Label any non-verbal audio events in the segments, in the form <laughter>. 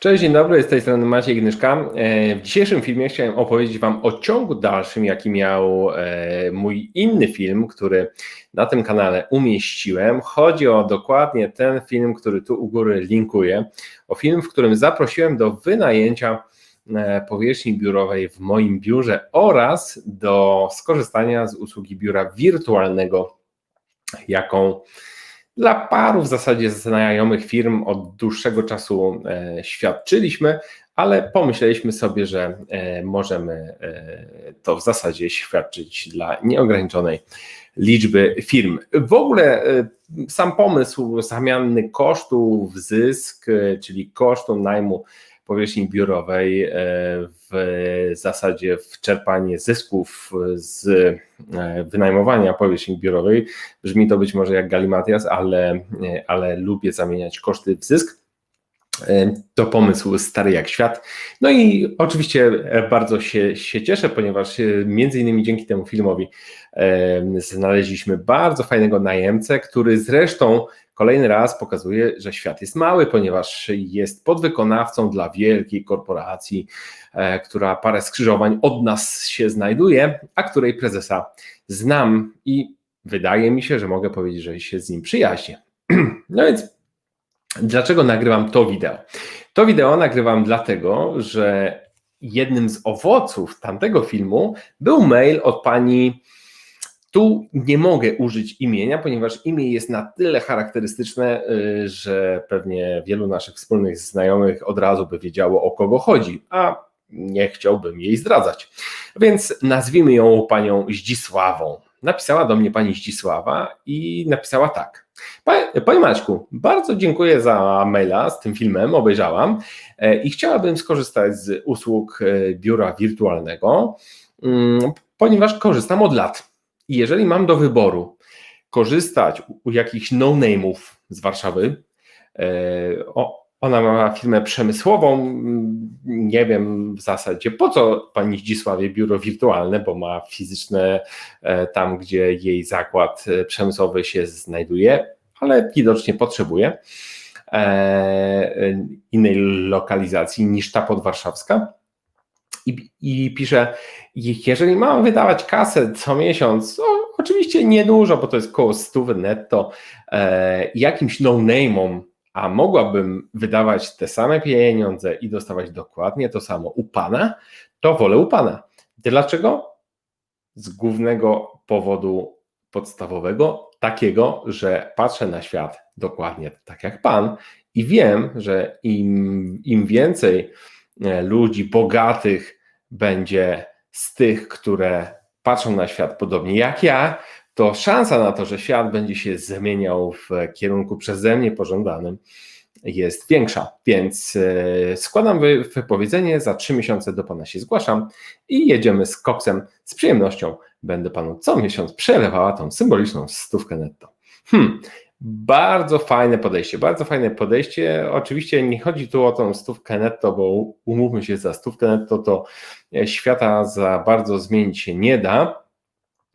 Cześć, dzień dobry, z tej strony Maciej Gnyszka. E, W dzisiejszym filmie chciałem opowiedzieć Wam o ciągu dalszym, jaki miał e, mój inny film, który na tym kanale umieściłem. Chodzi o dokładnie ten film, który tu u góry linkuję. O film, w którym zaprosiłem do wynajęcia e, powierzchni biurowej w moim biurze oraz do skorzystania z usługi biura wirtualnego, jaką dla paru w zasadzie znajomych firm od dłuższego czasu e, świadczyliśmy, ale pomyśleliśmy sobie, że e, możemy e, to w zasadzie świadczyć dla nieograniczonej liczby firm. W ogóle sam pomysł zamiany kosztu w zysk, czyli kosztu najmu powierzchni biurowej e, w zasadzie w czerpanie zysków z e, wynajmowania powierzchni biurowej. Brzmi to być może jak galimatias, ale, e, ale lubię zamieniać koszty w zysk. To pomysł stary jak świat. No i oczywiście bardzo się, się cieszę, ponieważ między innymi dzięki temu filmowi znaleźliśmy bardzo fajnego najemcę, który zresztą kolejny raz pokazuje, że świat jest mały, ponieważ jest podwykonawcą dla wielkiej korporacji, e, która parę skrzyżowań od nas się znajduje, a której prezesa znam i wydaje mi się, że mogę powiedzieć, że się z nim przyjaźnię. <clears throat> No więc Dlaczego nagrywam to wideo? To wideo nagrywam dlatego, że jednym z owoców tamtego filmu był mail od pani. Tu nie mogę użyć imienia, ponieważ imię jest na tyle charakterystyczne, y, że pewnie wielu naszych wspólnych znajomych od razu by wiedziało o kogo chodzi, a nie chciałbym jej zdradzać. Więc nazwijmy ją panią Zdzisławą. Napisała do mnie pani Zdzisława i napisała tak. Pa- Panie Maćku, bardzo dziękuję za maila z tym filmem, obejrzałam e, i chciałabym skorzystać z usług e, biura wirtualnego, mm, ponieważ korzystam od lat. I jeżeli mam do wyboru korzystać u- jakichś no-name'ów z Warszawy, e, ona ma firmę przemysłową, mm, nie wiem w zasadzie po co pani Zdzisławie biuro wirtualne, bo ma fizyczne e, tam, gdzie jej zakład e, przemysłowy się znajduje, ale widocznie potrzebuje innej lokalizacji niż ta podwarszawska. I, I pisze, jeżeli mam wydawać kasę co miesiąc, o, oczywiście niedużo, bo to jest około 100 netto, e, jakimś no-name'om, a mogłabym wydawać te same pieniądze i dostawać dokładnie to samo u Pana, to wolę u Pana. Dlaczego? Z głównego powodu podstawowego, takiego, że patrzę na świat dokładnie tak jak Pan i wiem, że im, im więcej ludzi bogatych będzie z tych, które patrzą na świat podobnie jak ja, to szansa na to, że świat będzie się zmieniał w kierunku przeze mnie pożądanym, jest większa. Więc e, składam wy- wypowiedzenie, za trzy miesiące do Pana się zgłaszam i jedziemy z koksem. Z przyjemnością będę Panu co miesiąc przelewała tą symboliczną stówkę netto. Hmm. Bardzo fajne podejście, bardzo fajne podejście. Oczywiście nie chodzi tu o tą stówkę netto, bo umówmy się, za stówkę netto to e, świata za bardzo zmienić się nie da.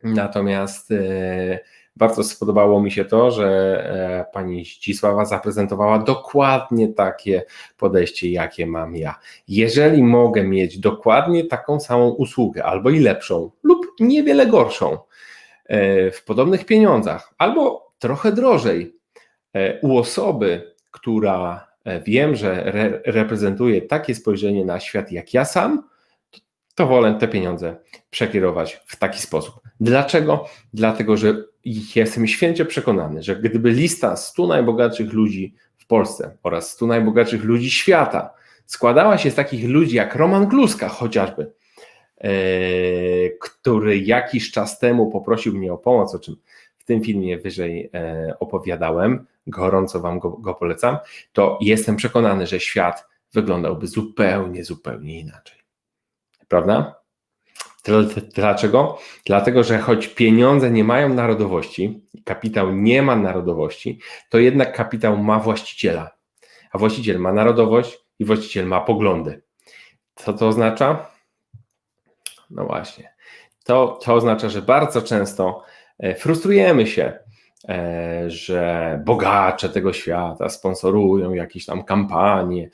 Natomiast e, bardzo spodobało mi się to, że e, pani Zdzisława zaprezentowała dokładnie takie podejście, jakie mam ja. Jeżeli mogę mieć dokładnie taką samą usługę, albo i lepszą, lub niewiele gorszą, w podobnych pieniądzach, albo trochę drożej, e, u osoby, która e, wiem, że re, reprezentuje takie spojrzenie na świat jak ja sam, to, wolę te pieniądze przekierować w taki sposób. Dlaczego? Dlatego, że jestem święcie przekonany, że gdyby lista 100 najbogatszych ludzi w Polsce oraz 100 najbogatszych ludzi świata składała się z takich ludzi jak Roman Gluska chociażby, e, który jakiś czas temu poprosił mnie o pomoc, o czym tym filmie wyżej e, opowiadałem, gorąco Wam go, go polecam, to jestem przekonany, że świat wyglądałby zupełnie, zupełnie inaczej. Prawda? Dl- Dlaczego? Dlatego, że choć pieniądze nie mają narodowości, kapitał nie ma narodowości, to jednak kapitał ma właściciela. A właściciel ma narodowość i właściciel ma poglądy. Co to oznacza? No właśnie. To, to oznacza, że bardzo często frustrujemy się e, że bogacze tego świata sponsorują jakieś tam kampanie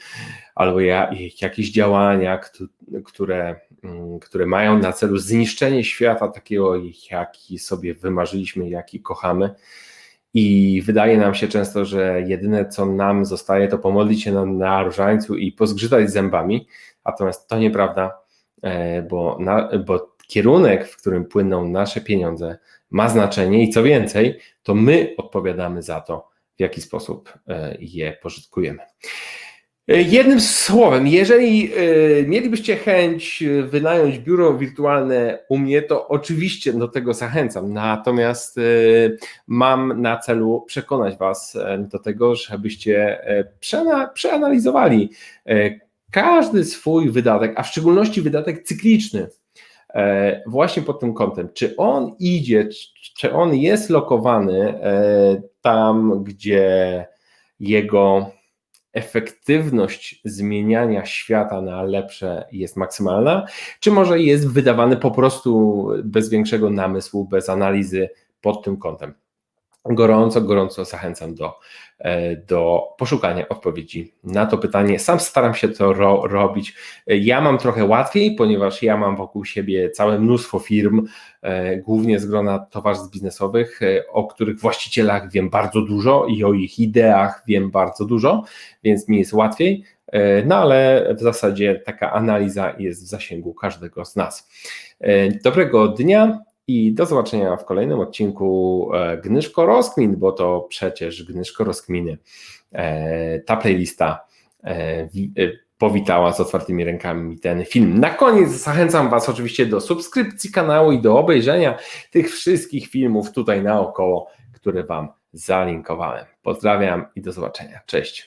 albo ja, jakieś działania, któ- które, mm, które mają na celu zniszczenie świata takiego, jaki sobie wymarzyliśmy, jaki kochamy. I wydaje nam się często, że jedyne co nam zostaje, to pomodlić się na, na różańcu i pozgrzytać zębami. Natomiast to nieprawda, e, bo, na, bo kierunek, w którym płyną nasze pieniądze, ma znaczenie i co więcej, to my odpowiadamy za to, w jaki sposób e, je pożytkujemy. E, Jednym słowem, jeżeli e, mielibyście chęć wynająć biuro wirtualne u mnie, to oczywiście do tego zachęcam. Natomiast mam na celu przekonać Was do tego, żebyście przeanalizowali każdy swój wydatek, a w szczególności wydatek cykliczny, właśnie pod tym kątem, czy on idzie, czy- on jest lokowany e, tam, gdzie jego efektywność zmieniania świata na lepsze jest maksymalna, czy może jest wydawany po prostu bez większego namysłu, bez analizy pod tym kątem. Gorąco, gorąco zachęcam do, e, do poszukania odpowiedzi na to pytanie. Sam staram się to ro, robić. E, Ja mam trochę łatwiej, ponieważ ja mam wokół siebie całe mnóstwo firm, e, głównie z grona towarzystw biznesowych, e, o których właścicielach wiem bardzo dużo i o ich ideach wiem bardzo dużo, więc mi jest łatwiej. E, No ale w zasadzie taka analiza jest w zasięgu każdego z nas. E, Dobrego dnia i do zobaczenia w kolejnym odcinku e, Gnyszko Rozkmin, bo to przecież Gnyszko Rozkminy. e, Ta playlista e, powitała z otwartymi rękami ten film. Na koniec zachęcam Was oczywiście do subskrypcji kanału i do obejrzenia tych wszystkich filmów tutaj naokoło, które Wam zalinkowałem. Pozdrawiam i do zobaczenia. Cześć.